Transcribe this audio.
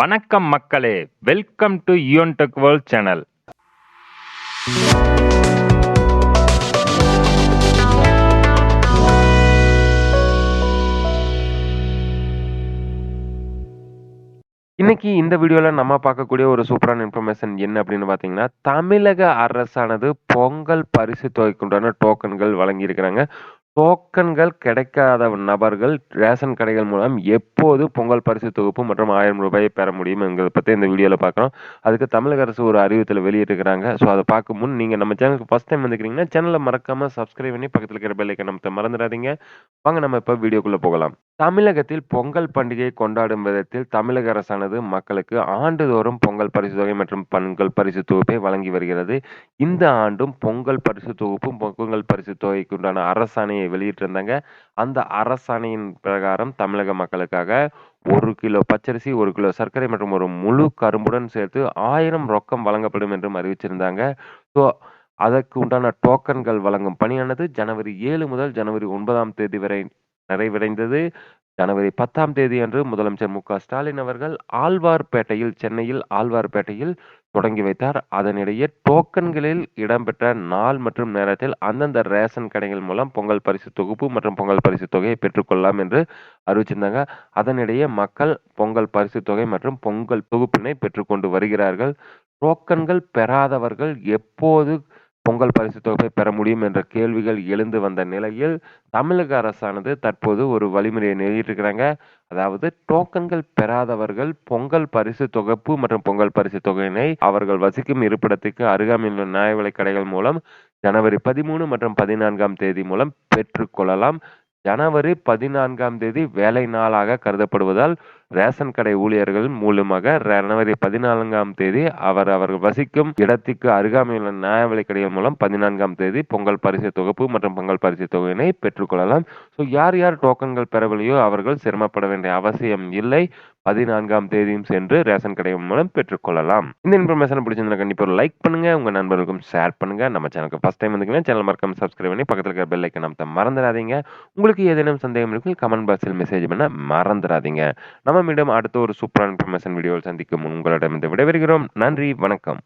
வணக்கம் மக்களே welcome to Yoon tech world channel இன்னைக்கு இந்த வீடியோல நம்ம பார்க்கக்கூடிய ஒரு சூப்பரான இன்ஃபர்மேஷன் என்ன அப்படின்னு பார்த்தீங்கன்னா தமிழக அரசானது பொங்கல் பரிசு தொகைக்குண்டான டோக்கன்கள் வழங்கியிருக்கிறாங்க. டோக்கன்கள் கிடைக்காத நபர்கள் ரேஷன் கடைகள் மூலம் எப்போது பொங்கல் பரிசு தொகுப்பு மற்றும் ஆயிரம் ரூபாயை பெற முடியும் என்கிறத பற்றி இந்த வீடியோவில் பார்க்குறோம். அதுக்கு தமிழக அரசு ஒரு அறிவித்தல் வெளியிட்டிருக்கிறாங்க. ஸோ அதை பார்க்கும் முன் நீங்கள் நம்ம சேனலுக்கு ஃபஸ்ட் டைம் வந்துக்கிறீங்கன்னா சேனலை மறக்காமல் சப்ஸ்கிரைப் பண்ணி பக்கத்தில் இருக்கிற பெல்லைக்கன் நம்ம மறந்துடாதீங்க. வாங்க நம்ம இப்போ வீடியோக்குள்ளே போகலாம். தமிழகத்தில் பொங்கல் பண்டிகையை கொண்டாடும் விதத்தில் தமிழக அரசானது மக்களுக்கு ஆண்டுதோறும் பொங்கல் பரிசு தொகை மற்றும் பொங்கல் பரிசு தொகுப்பை வழங்கி வருகிறது. இந்த ஆண்டும் பொங்கல் பரிசு தொகுப்பும் பொங்கல் பரிசு தொகைக்கு உண்டான அரசாணையை வெளியிட்டிருந்தாங்க. அந்த அரசாணையின் பிரகாரம் தமிழக மக்களுக்காக ஒரு கிலோ பச்சரிசி ஒரு கிலோ சர்க்கரை மற்றும் ஒரு முழு கரும்புடன் சேர்த்து ஆயிரம் ரொக்கம் வழங்கப்படும் என்றும் அறிவிச்சிருந்தாங்க. ஸோ அதற்கு உண்டான டோக்கன்கள் வழங்கும் பணியானது ஜனவரி ஏழு முதல் ஜனவரி ஒன்பதாம் தேதி வரை நிறைவடைந்தது. ஜனவரி பத்தாம் தேதி அன்று முதலமைச்சர் மு ஸ்டாலின் அவர்கள் ஆழ்வார்பேட்டையில் சென்னையில் ஆழ்வார்பேட்டையில் தொடங்கி வைத்தார். அதனிடையே டோக்கன்களில் இடம்பெற்ற நாள் மற்றும் நேரத்தில் அந்தந்த ரேஷன் கடைகள் மூலம் பொங்கல் பரிசு தொகுப்பு மற்றும் பொங்கல் பரிசு தொகையை பெற்றுக்கொள்ளலாம் என்று அறிவிச்சிருந்தாங்க. அதனிடையே மக்கள் பொங்கல் பரிசு தொகை மற்றும் பொங்கல் தொகுப்பினை பெற்றுக்கொண்டு வருகிறார்கள். டோக்கன்கள் பெறாதவர்கள் எப்போது பொங்கல் பரிசு தொகுப்பை பெற முடியும் என்ற கேள்விகள் எழுந்து வந்த நிலையில் தமிழக அரசானது தற்போது ஒரு வழிமுறையை வெளியிட்டிருக்கிறாங்க அதாவது டோக்கன்கள் பெறாதவர்கள் பொங்கல் பரிசு தொகுப்பு மற்றும் பொங்கல் பரிசு தொகையினை அவர்கள் வசிக்கும் இருப்பிடத்துக்கு அருகாமையில் உள்ள நியாய விலைக் கடைகள் மூலம் ஜனவரி பதிமூணு மற்றும் பதினான்காம் தேதி மூலம் பெற்றுக்கொள்ளலாம் ஜனவரி பதினான்காம் தேதி வேலை நாளாக கருதப்படுவதால் ரேஷன் கடை ஊழியர்கள் மூலமாக ஜனவரி பதினான்காம் தேதி அவர் அவர்கள் வசிக்கும் இடத்துக்கு அருகாமையுள்ள நியாய விலைக் கடைகள் மூலம் பதினான்காம் தேதி பொங்கல் பரிசு தொகுப்பு மற்றும் பொங்கல் பரிசு தொகையினை பெற்றுக்கொள்ளலாம் ஸோ யார் யார் டோக்கன்கள் பெறவில்லையோ அவர்கள் சிரமப்பட வேண்டிய அவசியம் இல்லை. பதினான்காம் தேதியும் சென்று ரேஷன் கடை மூலம் பெற்றுக்கொள்ளலாம் இந்த இன்ஃபர்மேஷன் பிடிச்சிருந்தா கண்டிப்பாக ஒரு லைக் பண்ணுங்க உங்க நண்பர்களுக்கும் ஷேர் பண்ணுங்க. நம்ம சேனலுக்கு ஃபர்ஸ்ட் டைம் வந்துங்கன்னா சேனல் மறக்காம சப்ஸ்கிரைப் பண்ணி பக்கத்தில் இருக்கிற பெல் ஐக்கன் நம்ம மறந்துடாதீங்க. உங்களுக்கு ஏதேனும் சந்தேகம் இருக்கும் கமெண்ட் பாக்ஸில் மெசேஜ் பண்ண மறந்துடாதீங்க. நம்ம மீண்டும் அடுத்த ஒரு சூப்பரான இன்ஃபர்மேஷன் வீடியோவில் சந்திக்கும் உங்களிடம் இந்த விடைபெறுகிறோம். நன்றி வணக்கம்.